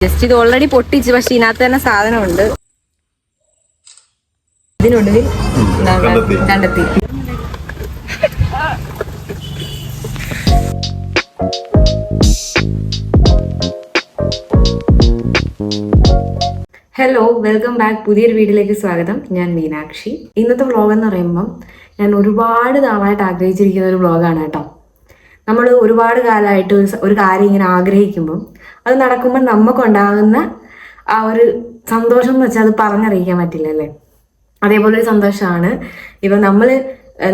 Just ഇത് already പൊട്ടിച്ച് പക്ഷെ ഇതിനകത്ത് തന്നെ സാധനമുണ്ട്. ഇതിനൊടുവിൽ കണ്ടെത്തി. കണ്ടെത്തി. ഹലോ വെൽക്കം ബാക്ക് പുതിയൊരു വീഡിയോയിലേക്ക് സ്വാഗതം. ഞാൻ മീനാക്ഷി. ഇന്നത്തെ വ്ളോഗ് എന്ന് പറയുമ്പം ഞാൻ ഒരുപാട് നാളായിട്ട് ആഗ്രഹിച്ചിരിക്കുന്ന ഒരു വ്ളോഗാണ് കേട്ടോ. നമ്മൾ ഒരുപാട് കാലമായിട്ട് ഒരു കാര്യം ഇങ്ങനെ ആഗ്രഹിക്കുമ്പം അത് നടക്കുമ്പോൾ നമുക്കുണ്ടാകുന്ന ആ ഒരു സന്തോഷം എന്ന് വെച്ചാൽ അത് പറഞ്ഞറിയിക്കാൻ പറ്റില്ലല്ലേ? അതേപോലെ ഒരു സന്തോഷമാണ് ഇപ്പൊ നമ്മൾ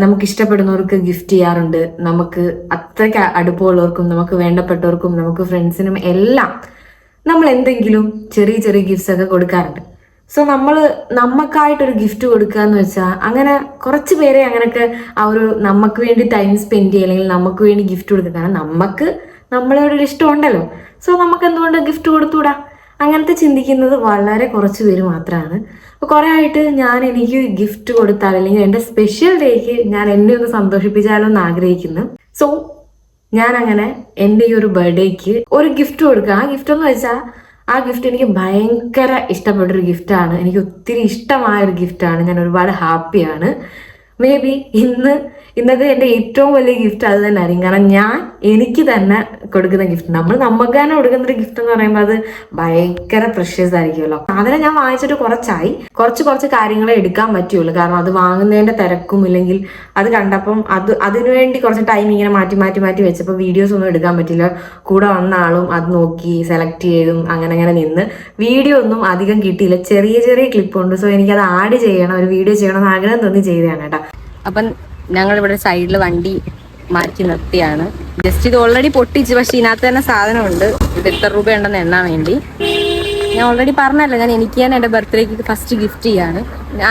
നമുക്ക് ഇഷ്ടപ്പെടുന്നവർക്ക് ഗിഫ്റ്റ് ചെയ്യാറുണ്ട്. നമുക്ക് അത്രയ്ക്ക് അടുപ്പമുള്ളവർക്കും നമുക്ക് വേണ്ടപ്പെട്ടവർക്കും നമുക്ക് ഫ്രണ്ട്സിനും എല്ലാം നമ്മൾ എന്തെങ്കിലും ചെറിയ ചെറിയ ഗിഫ്റ്റ്സ് ഒക്കെ കൊടുക്കാറുണ്ട്. സോ നമ്മൾ നമുക്കായിട്ടൊരു ഗിഫ്റ്റ് കൊടുക്കുക എന്ന് വെച്ചാൽ അങ്ങനെ കുറച്ച് പേരെ അങ്ങനെയൊക്കെ ആ ഒരു നമുക്ക് വേണ്ടി ടൈം സ്പെൻഡ് ചെയ്യുക അല്ലെങ്കിൽ നമുക്ക് വേണ്ടി ഗിഫ്റ്റ് കൊടുക്കുക കാരണം നമുക്ക് നമ്മളോട് ഒരു ഇഷ്ടമുണ്ടല്ലോ സോ നമുക്ക് എന്തുകൊണ്ട് ഗിഫ്റ്റ് കൊടുത്തുകൂടാ അങ്ങനത്തെ ചിന്തിക്കുന്നത് വളരെ കുറച്ച് പേര് മാത്രമാണ് അപ്പോൾ കുറേ ആയിട്ട് ഞാൻ എനിക്ക് ഗിഫ്റ്റ് കൊടുത്താൽ അല്ലെങ്കിൽ എന്റെ സ്പെഷ്യൽ ഡേക്ക് ഞാൻ എന്നെ ഒന്ന് സന്തോഷിപ്പിച്ചാലോ എന്ന് ആഗ്രഹിക്കുന്നു. സോ ഞാൻ അങ്ങനെ എന്റെ ഈ ഒരു ബർത്ത്ഡേക്ക് ഒരു ഗിഫ്റ്റ് കൊടുക്കുക ആ ഗിഫ്റ്റ് എന്ന് വെച്ചാൽ ആ ഗിഫ്റ്റ് എനിക്ക് ഭയങ്കര ഇഷ്ടപ്പെട്ടൊരു ഗിഫ്റ്റാണ് എനിക്ക് ഒത്തിരി ഇഷ്ടമായ ഒരു ഗിഫ്റ്റാണ് ഞാൻ ഒരുപാട് ഹാപ്പിയാണ് മേ ബി ഇന്ന് ഇന്നത്തെ എന്റെ ഏറ്റവും വലിയ ഗിഫ്റ്റ് അത് തന്നെ ആയിരിക്കും കാരണം ഞാൻ എനിക്ക് തന്നെ കൊടുക്കുന്ന ഗിഫ്റ്റ് നമ്മൾ നമുക്ക് തന്നെ കൊടുക്കുന്ന ഒരു ഗിഫ്റ്റ് എന്ന് പറയുമ്പോൾ അത് ഭയങ്കര പ്രഷ്യസ് ആയിരിക്കുമല്ലോ. സാധനം ഞാൻ വാങ്ങിച്ചിട്ട് കുറച്ചായി. കുറച്ച് കുറച്ച് കാര്യങ്ങളെ എടുക്കാൻ പറ്റുള്ളൂ. കാരണം അത് വാങ്ങുന്നതിന്റെ തിരക്കും ഇല്ലെങ്കിൽ അത് കണ്ടപ്പം അത് അതിനുവേണ്ടി കുറച്ച് ടൈം ഇങ്ങനെ മാറ്റി മാറ്റി മാറ്റി വെച്ചപ്പോൾ വീഡിയോസ് ഒന്നും എടുക്കാൻ പറ്റില്ല. കൂടെ വന്ന ആളും അത് നോക്കി സെലക്ട് ചെയ്തും അങ്ങനെ അങ്ങനെ നിന്ന് വീഡിയോ ഒന്നും അധികം കിട്ടിയില്ല. ചെറിയ ചെറിയ ക്ലിപ്പ് ഉണ്ട്. സോ എനിക്കത് ആഡ് ചെയ്യണം. ഒരു വീഡിയോ ചെയ്യണം എന്ന് ആഗ്രഹം തോന്നി ചെയ്തതാണ് കേട്ടോ. അപ്പം ഞങ്ങളിവിടെ സൈഡിൽ വണ്ടി മാറ്റി നിർത്തിയാണ്. ജസ്റ്റ് ഇത് ഓൾറെഡി പൊട്ടിച്ച് പക്ഷെ ഇതിനകത്ത് തന്നെ സാധനമുണ്ട്. ഇത് എത്ര രൂപ ഉണ്ടെന്ന് എണ്ണാൻ വേണ്ടി. ഞാൻ ഓൾറെഡി പറഞ്ഞല്ലോ ഞാൻ എനിക്ക് തന്നെ എന്റെ ബർത്ത്ഡേക്ക് ഫസ്റ്റ് ഗിഫ്റ്റ് ചെയ്യാണ്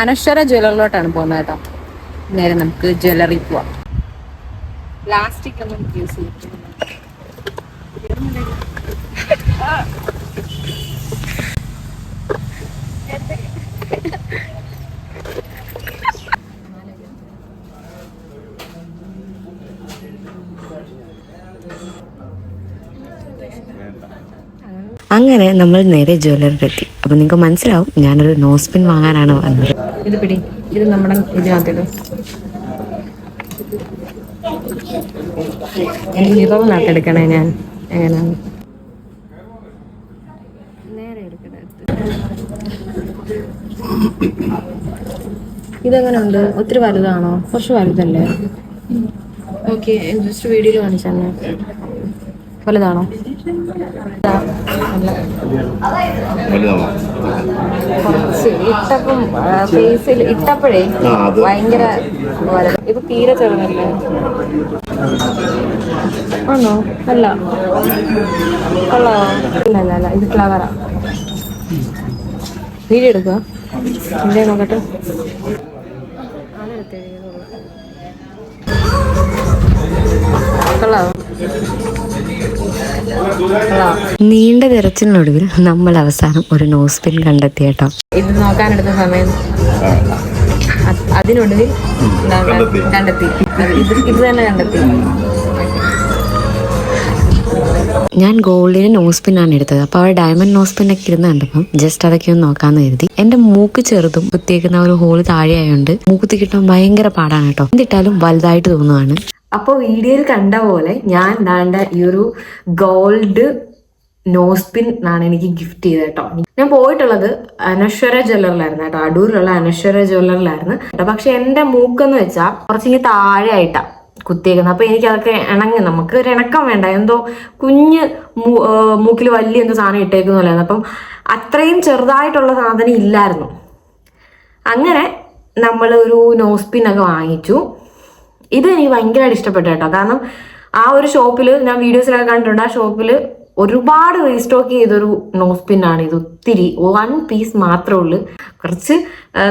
അനശ്വര ജ്വല്ലറിലോട്ടാണ് പോകുന്നത് കേട്ടോ. നേരെ നമുക്ക് ജ്വല്ലറി പോവാം. പ്ലാസ്റ്റിക് ഒന്നും യൂസ് ചെയ്യും അങ്ങനെ നമ്മൾ നേരെ ജ്വല്ലറിയിലെത്തി. അപ്പൊ നിങ്ങൾക്ക് മനസ്സിലാവും ഞാനൊരു നോസ് പിൻ വാങ്ങാനാണ് വന്നത്. ഇത് പിടി. ഇത് നമ്മുടെ ഇതിനകത്തിടും എനിക്ക് നട്ടെടുക്കണേ ഞാൻ. എങ്ങനെയാണ്? നേരെ എടുക്കണേ ഇതെങ്ങനെ ഉണ്ട് ഒത്തിരി വലുതാണോ? കുറച്ച് വലുതല്ലേ? ഓക്കെ ജസ്റ്റ് വീഡിയോ കാണിച്ചു തന്നെ വലുതാണോ? കുറച്ച് ഇട്ടപ്പം ഫേസിൽ ഇട്ടപ്പോഴേ ഭയങ്കര. ഇത് തീരെ ചെറുതല്ലേ. ആണോ? അല്ല. കൊള്ളാവോ? ഇല്ല അല്ല അല്ല ഇത് ഫ്ലവറാ വീഡിയോ എടുക്കുക എന്തേ നോക്കട്ടെ. കൊള്ളാവോ? നീണ്ട തിരച്ചിലിനൊടുവിൽ നമ്മൾ അവസാനം ഒരു നോസ് പിൻ കണ്ടെത്തി കേട്ടോ. ഇത് നോക്കാനെടുത്ത സമയം അത് അതിനൊടുവിൽ കണ്ടെത്തി. ഇത് ഇത് തന്നെ കണ്ടെത്തി. ഞാൻ ഗോൾഡിന് നോസ് ആണ് എടുത്തത്. അപ്പോൾ അവിടെ ഡയമണ്ട് നോസ് ഒക്കെ ഇരുന്ന് കണ്ടപ്പം ജസ്റ്റ് അതൊക്കെ ഒന്ന് നോക്കാന്ന് കരുതി. എന്റെ മൂക്ക് ചെറുതും കുത്തിയേക്കുന്ന ഒരു ഹോൾ താഴെയായോണ്ട് മൂക്കുത്തി കിട്ടാൻ ഭയങ്കര പാടാണ് കേട്ടോ. എന്തിട്ടാലും വലുതായിട്ട് തോന്നുവാണ്. അപ്പോൾ വീഡിയോയിൽ കണ്ട പോലെ ഞാൻ ദാണ്ട ഈ ഒരു ഗോൾഡ് നോസ്പിൻ എന്നാണ് എനിക്ക് ഗിഫ്റ്റ് ചെയ്തത് കേട്ടോ. ഞാൻ പോയിട്ടുള്ളത് അനശ്വര ജ്വല്ലറിലായിരുന്നു കേട്ടോ. അടൂരിലുള്ള അനശ്വര ജ്വല്ലറിലായിരുന്നു കേട്ടോ. പക്ഷെ എന്റെ മൂക്കെന്ന് വെച്ചാൽ കുറച്ചിങ്ങനെ താഴെ ആയിട്ടാ കുത്തിയേക്കുന്നത് എനിക്ക് അതൊക്കെ ഇണങ്ങി. നമുക്ക് ഇണക്കം വേണ്ട. എന്തോ കുഞ്ഞ് മൂക്കിൽ വലിയ എന്തോ സാധനം ഇട്ടേക്കുന്നല്ലായിരുന്നു അപ്പം അത്രയും ചെറുതായിട്ടുള്ള സാധനം ഇല്ലായിരുന്നു. അങ്ങനെ നമ്മൾ ഒരു നോസ്പിൻ ഒക്കെ വാങ്ങിച്ചു. ഇത് എനിക്ക് ഭയങ്കരമായിട്ട് ഇഷ്ടപ്പെട്ടു കേട്ടോ. കാരണം ആ ഒരു ഷോപ്പിൽ ഞാൻ വീഡിയോസിലൊക്കെ കണ്ടിട്ടുണ്ട് ആ ഷോപ്പിൽ ഒരുപാട് റീസ്റ്റോക്ക് ചെയ്തൊരു നോസ് ആണ് ഇത്. ഒത്തിരി വൺ പീസ് മാത്രമേ ഉള്ളൂ. കുറച്ച്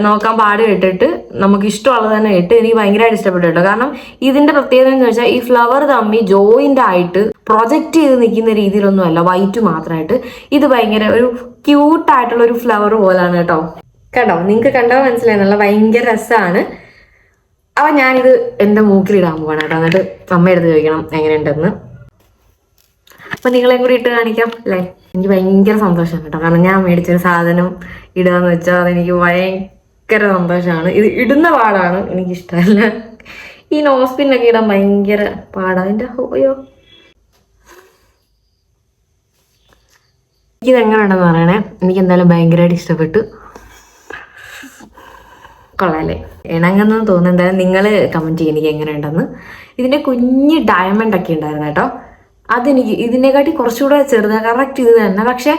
നോക്കാൻ പാട് ഇട്ടിട്ട് നമുക്ക് ഇഷ്ടമുള്ളത് തന്നെ ഇട്ട് എനിക്ക് ഭയങ്കരമായിട്ട് ഇഷ്ടപ്പെട്ടു കേട്ടോ. കാരണം ഇതിന്റെ പ്രത്യേകത എന്ന് വെച്ചാൽ ഈ ഫ്ലവർ തമ്മി ജോയിന്റ് ആയിട്ട് പ്രൊജക്റ്റ് ചെയ്ത് നിൽക്കുന്ന രീതിയിലൊന്നും അല്ല വൈറ്റ് മാത്രമായിട്ട് ഇത് ഭയങ്കര ഒരു ക്യൂട്ടായിട്ടുള്ള ഒരു ഫ്ലവർ പോലാണ് കേട്ടോ. കേട്ടോ നിങ്ങൾക്ക് കണ്ടോ മനസ്സിലായി. നല്ല ഭയങ്കര രസമാണ് അപ്പൊ ഞാനിത് എന്റെ മൂക്കിലിടാൻ പോവാണ് കേട്ടോ. എന്നിട്ട് അമ്മയെടുത്ത് ചോദിക്കണം എങ്ങനെയുണ്ടെന്ന്. അപ്പൊ നിങ്ങളെയും കൂടി ഇട്ട് കാണിക്കാം അല്ലേ? എനിക്ക് ഭയങ്കര സന്തോഷമാണ് കേട്ടോ. കാരണം ഞാൻ മേടിച്ചൊരു സാധനം ഇടുകയെന്ന് വെച്ചാൽ അതെനിക്ക് ഭയങ്കര സന്തോഷമാണ്. ഇത് ഇടുന്ന പാടാണ് എനിക്കിഷ്ടമല്ല. ഈ നോസ് പിന്നൊക്കെ ഇടാൻ ഭയങ്കര പാടാണ് എന്റെ ഹോയോ എനിക്കിത് എങ്ങനെയാണെന്ന് പറയണേ. എനിക്ക് എന്തായാലും ഭയങ്കരമായിട്ട് ഇഷ്ടപ്പെട്ടു. കൊള്ളാല്ലേ ഇണങ്ങുന്നു തോന്നുന്നു. എന്തായാലും നിങ്ങൾ കമന്റ് ചെയ്യും എനിക്ക് എങ്ങനെയുണ്ടെന്ന്. ഇതിന്റെ കുഞ്ഞ് ഡയമണ്ട് ഒക്കെ ഉണ്ടായിരുന്നു കേട്ടോ. അതെനിക്ക് ഇതിനെക്കാട്ടി കുറച്ചുകൂടെ ചെറുതാണ് കറക്റ്റ് ഇത് തന്നെ. പക്ഷെ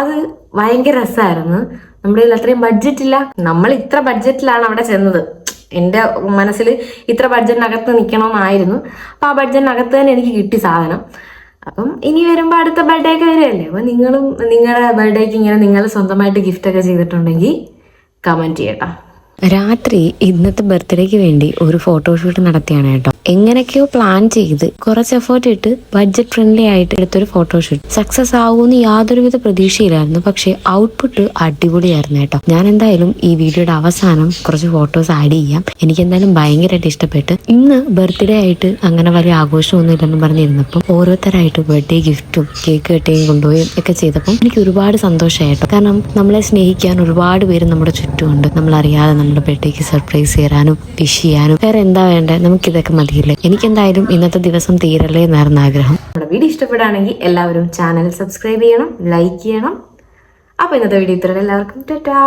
അത് ഭയങ്കര രസമായിരുന്നു. നമ്മുടെ കയ്യിൽ അത്രയും ബഡ്ജറ്റ് ഇല്ല. നമ്മൾ ഇത്ര ബഡ്ജറ്റിലാണ് അവിടെ ചെന്നത്. എന്റെ മനസ്സിൽ ഇത്ര ബഡ്ജറ്റിനകത്ത് നിൽക്കണമെന്നായിരുന്നു അപ്പോൾ ആ ബഡ്ജറ്റിനകത്ത് തന്നെ എനിക്ക് കിട്ടി സാധനം. അപ്പം ഇനി വരുമ്പോൾ അടുത്ത ബർത്ത്ഡേ ഒക്കെ വരുമല്ലേ അപ്പം നിങ്ങളും നിങ്ങളുടെ ബർത്ത്ഡേക്ക് ഇങ്ങനെ നിങ്ങൾ സ്വന്തമായിട്ട് ഗിഫ്റ്റ് ഒക്കെ ചെയ്തിട്ടുണ്ടെങ്കിൽ കമന്റ് ചെയ്യട്ടോ. രാത്രി ഇന്നത്തെ ബർത്ത്ഡേക്ക് വേണ്ടി ഒരു ഫോട്ടോഷൂട്ട് നടത്തിയാണ് കേട്ടോ. എങ്ങനെയൊക്കെയോ പ്ലാൻ ചെയ്ത് കുറച്ച് എഫേർട്ട് ഇട്ട് ബഡ്ജറ്റ് ഫ്രണ്ട്ലി ആയിട്ട് എടുത്തൊരു ഫോട്ടോഷൂട്ട് സക്സസ് ആവുമെന്ന് യാതൊരുവിധ പ്രതീക്ഷയിലായിരുന്നു. പക്ഷേ ഔട്ട്പുട്ട് അടിപൊളിയായിരുന്നു കേട്ടോ. ഞാൻ എന്തായാലും ഈ വീഡിയോയുടെ അവസാനം കുറച്ച് ഫോട്ടോസ് ആഡ് ചെയ്യാം. എനിക്ക് എന്തായാലും ഭയങ്കരമായിട്ട് ഇഷ്ടപ്പെട്ട് ഇന്ന് ബർത്ത്ഡേ ആയിട്ട് അങ്ങനെ വലിയ ആഘോഷമൊന്നും ഇല്ലെന്ന് പറഞ്ഞിരുന്നപ്പം ഓരോരുത്തരായിട്ട് ബർത്ത്ഡേ ഗിഫ്റ്റും കേക്ക് കെട്ടുകയും കൊണ്ടുപോയും ഒക്കെ ചെയ്തപ്പം എനിക്ക് ഒരുപാട് സന്തോഷമായിട്ടോ കാരണം നമ്മളെ സ്നേഹിക്കാൻ ഒരുപാട് പേര് നമ്മുടെ ചുറ്റുമുണ്ട്. നമ്മളറിയാതെ നമ്മുടെ ബർത്ത്ഡേക്ക് സർപ്രൈസ് ചെയ്യാനും വിഷ് ചെയ്യാനും വേറെ എന്താ വേണ്ടത് നമുക്കിതൊക്കെ മതിയില്ലേ? എനിക്കെന്തായാലും ഇന്നത്തെ ദിവസം തീരല്ലേ എന്നായിരുന്നു ആഗ്രഹം. നമ്മുടെ വീഡിയോ ഇഷ്ടപ്പെടുകയാണെങ്കിൽ എല്ലാവരും ചാനൽ സബ്സ്ക്രൈബ് ചെയ്യണം ലൈക്ക് ചെയ്യണം. അപ്പോൾ ഇന്നത്തെ വീഡിയോ ഇത്രയും എല്ലാവർക്കും ടാറ്റാ.